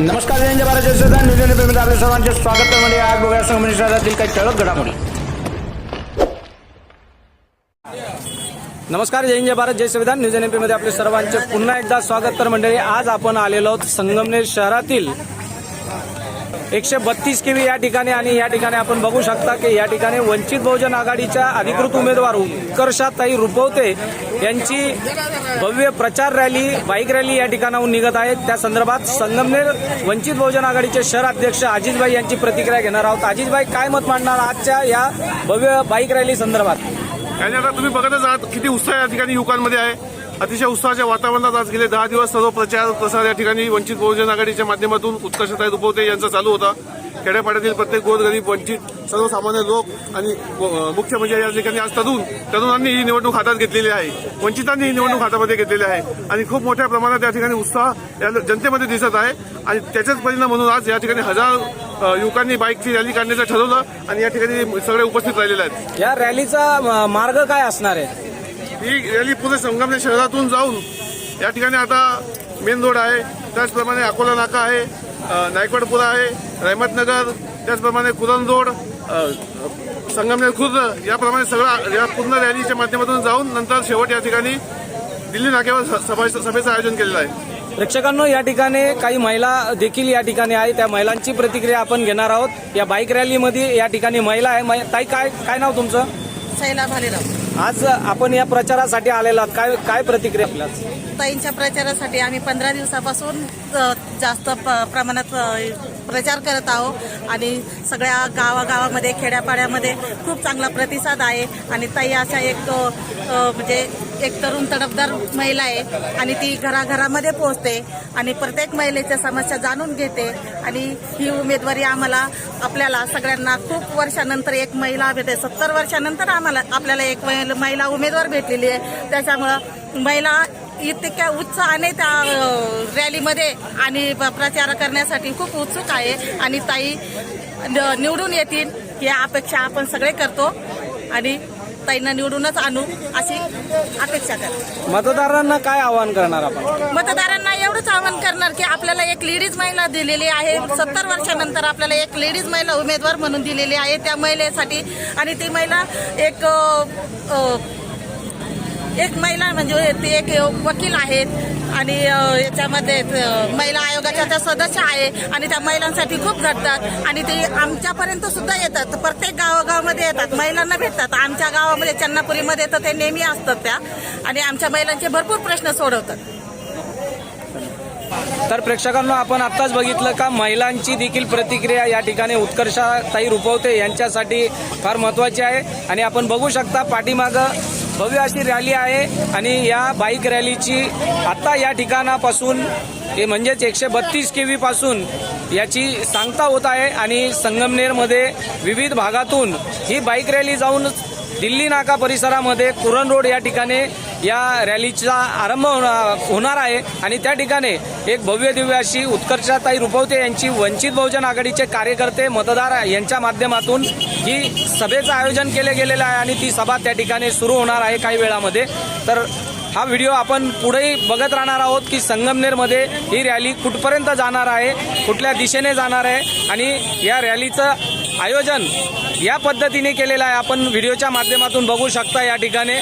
नमस्कार जयंत भारत जय न्यूज आणि पेमेंट आपल्या सर्वांचे स्वागत. म्हणजे आज बघूया संगमनेर शहरातील काही ठळक घडामोडी. नमस्कार जय जय भारत जय संविधान न्यूज एनमध्ये आपले सर्वांचे पुन्हा एकदा स्वागत. तर मंडळी आज आपण आलेलो आहोत संगमनेर शहरातील एकशे बत्तीस केवी या ठिकाणी आणि या ठिकाणी आपण बघू शकता की या ठिकाणी वंचित बहुजन आघाडीच्या अधिकृत उमेदवार उत्कर्षाताई रुपवते यांची भव्य प्रचार रॅली बाईक रॅली या ठिकाणाहून निघत आहे त्या संदर्भात संगमनेर वंचित बहुजन आघाडीचे शहर अध्यक्ष अजितभाई यांची प्रतिक्रिया घेणार आहोत. अजितभाई काय मत मांडणार आजच्या या भव्य बाईक रॅली संदर्भात? आता तुम्ही बघतच आहात किती उत्साह या ठिकाणी युवकांमध्ये आहे. अतिशय उत्साहाच्या वातावरणात आज गेले दहा दिवस सर्व प्रचार प्रसार या ठिकाणी वंचित बहुजन आघाडीच्या माध्यमातून उत्कर्षताई रुपवते यांचा चालू होता. खेड्यापाड्यातील प्रत्येक गोरगरीब वंचित सर्वसामान्य लोक आणि मुख्य म्हणजे या ठिकाणी आज तरुण तरुणांनी ही निवडणूक हातात घेतलेली आहे. वंचितांनी ही निवडणूक हातामध्ये घेतलेली आहे. आणि खूप मोठ्या प्रमाणात या ठिकाणी उत्साह या जनतेमध्ये दिसत आहे. आणि त्याचाच परिणाम म्हणून आज या ठिकाणी हजार युवकांनी बाईकची रॅली काढण्याचं ठरवलं आणि या ठिकाणी सगळे उपस्थित राहिलेले आहेत. या रॅलीचा मार्ग काय असणार आहे? ही रॅली पुणे संगमनेर शहरातून जाऊन या ठिकाणी आता मेन रोड आहे. त्याचप्रमाणे अकोला नाका आहे नायकवाडपुरा आहे रहमतनगर त्याचप्रमाणे कुरण रोड संगमनेर खुर्द याप्रमाणे सगळं या पूर्ण रॅलीच्या माध्यमातून जाऊन नंतर शेवट या ठिकाणी दिल्ली नाक्यावर सभा सभेचं आयोजन केलेलं आहे. प्रेक्षकांनो या ठिकाणी काही महिला देखील या ठिकाणी आहे त्या महिलांची प्रतिक्रिया आपण घेणार आहोत. या बाईक रॅलीमध्ये या ठिकाणी महिला आहे. मै- ताई काय काय नाव तुमचं? शैला भालेराव. आज आपण या प्रचारासाठी आलेला आहात. काय काय प्रतिक्रिया आपल्या? ताईंच्या प्रचारासाठी आम्ही पंधरा दिवसापासून जास्त प- प्रमाणात प्रचार करत आहोत आणि सगळ्या गावागावामध्ये खेड्यापाड्यामध्ये खूप चांगला प्रतिसाद आहे आणि ताई अशा एक म्हणजे एक तरुण तडफदार महिला आहे आणि ती घराघरामध्ये पोहोचते आणि प्रत्येक महिलेच्या समस्या जाणून घेते आणि ही उमेदवारी आम्हाला आपल्याला सगळ्यांना खूप वर्षानंतर एक महिला भेटते. सत्तर वर्षानंतर आम्हाला आपल्याला एक महिला- महिला उमेदवार भेटलेली आहे. त्याच्यामुळं महिला इतक्या उत्साहाने त्या रॅलीमध्ये आणि प- प्रचार करण्यासाठी खूप उत्सुक आहे आणि ताई न- निवडून येतील ही अपेक्षा आपण सगळे करतो. आणि ताईंना निवडूनच आणू अशी अपेक्षा करतो मतदारांना काय आवाहन करणार आपण? मतदारांना एवढंच आवाहन करणार की आपल्याला एक लेडीज महिला दिलेली आहे. सत्तर वर्षानंतर आपल्याला एक लेडीज महिला उमेदवार म्हणून दिलेली आहे त्या महिलेसाठी. आणि ती महिला एक अ, अ, एक महिला म्हणजे ती एक वकील आहेत आणि याच्यामध्ये महिला आयोगाच्या त्या सदस्य आहे आणि त्या महिलांसाठी खूप घडतात आणि ते आमच्यापर्यंत सुद्धा येतात. प्रत्येक गावागावामध्ये येतात. महिलांना भेटतात. आमच्या गावामध्ये चन्नापुरीमध्ये तर ते नेहमी असतात त्या आणि आमच्या महिलांचे भरपूर प्रश्न सोडवतात. तर प्रेक्षकांना आपण आत्ताच बघितलं का महिलांची देखील प्रतिक्रिया या ठिकाणी उत्कर्षाताई रुपवते यांच्यासाठी फार महत्वाची आहे. आणि आपण बघू शकता पाठीमागं भव्य अशी रॅली आहे आणि या बाईक रॅलीची आत्ता या ठिकाणापासून ते म्हणजेच एकशे बत्तीस के पासून याची सांगता होत आहे आणि संगमनेरमध्ये विविध भागातून ही बाईक रॅली जाऊन दिल्ली नाका परिसरामध्ये कुरण रोड या ठिकाणी या रॅलीचा आरंभ होणार होणार आहे. आणि त्या ठिकाणी एक भव्य दिव्य अशी उत्कर्षाताई रुपवते यांची वंचित बहुजन आघाडीचे कार्यकर्ते मतदार यांच्या माध्यमातून ही सभेचं आयोजन केले गेलेलं आहे आणि ती सभा त्या ठिकाणी सुरू होणार आहे काही वेळामध्ये. तर हा व्हिडिओ आपण पुढेही बघत राहणार आहोत की संगमनेरमध्ये ही रॅली कुठपर्यंत जाणार आहे कुठल्या दिशेने जाणार आहे आणि या रॅलीचं आयोजन या पद्धतीने केलेलं आहे. आपण व्हिडिओच्या माध्यमातून बघू शकता या ठिकाणी.